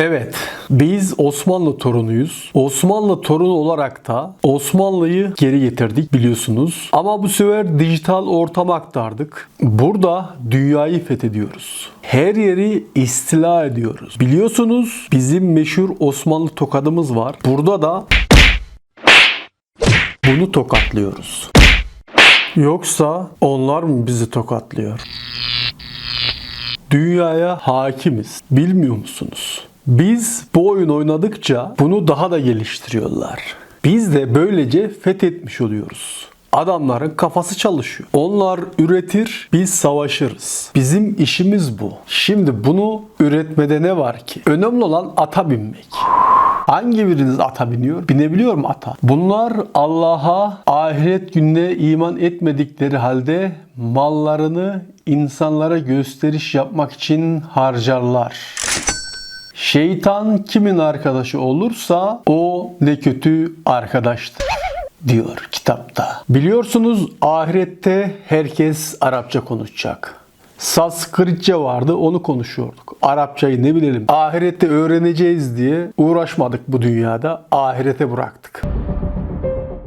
Evet, biz Osmanlı torunuyuz. Osmanlı torunu olarak da Osmanlı'yı geri getirdik biliyorsunuz. Ama bu sefer dijital ortama aktardık. Burada dünyayı fethediyoruz. Her yeri istila ediyoruz. Biliyorsunuz bizim meşhur Osmanlı tokadımız var. Burada da bunu tokatlıyoruz. Yoksa onlar mı bizi tokatlıyor? Dünyaya hakimiz. Bilmiyor musunuz? Biz bu oyun oynadıkça bunu daha da geliştiriyorlar. Biz de böylece fethetmiş oluyoruz. Adamların kafası çalışıyor. Onlar üretir, biz savaşırız. Bizim işimiz bu. Şimdi bunu üretmede ne var ki? Önemli olan ata binmek. Hangi biriniz ata biniyor? Binebiliyor mu ata? Bunlar Allah'a ahiret gününe iman etmedikleri halde mallarını insanlara gösteriş yapmak için harcarlar. Şeytan kimin arkadaşı olursa o ne kötü arkadaştır diyor kitapta. Biliyorsunuz ahirette herkes Arapça konuşacak. Sanskritçe vardı onu konuşuyorduk. Arapçayı ne bilelim. Ahirette öğreneceğiz diye uğraşmadık bu dünyada. Ahirete bıraktık.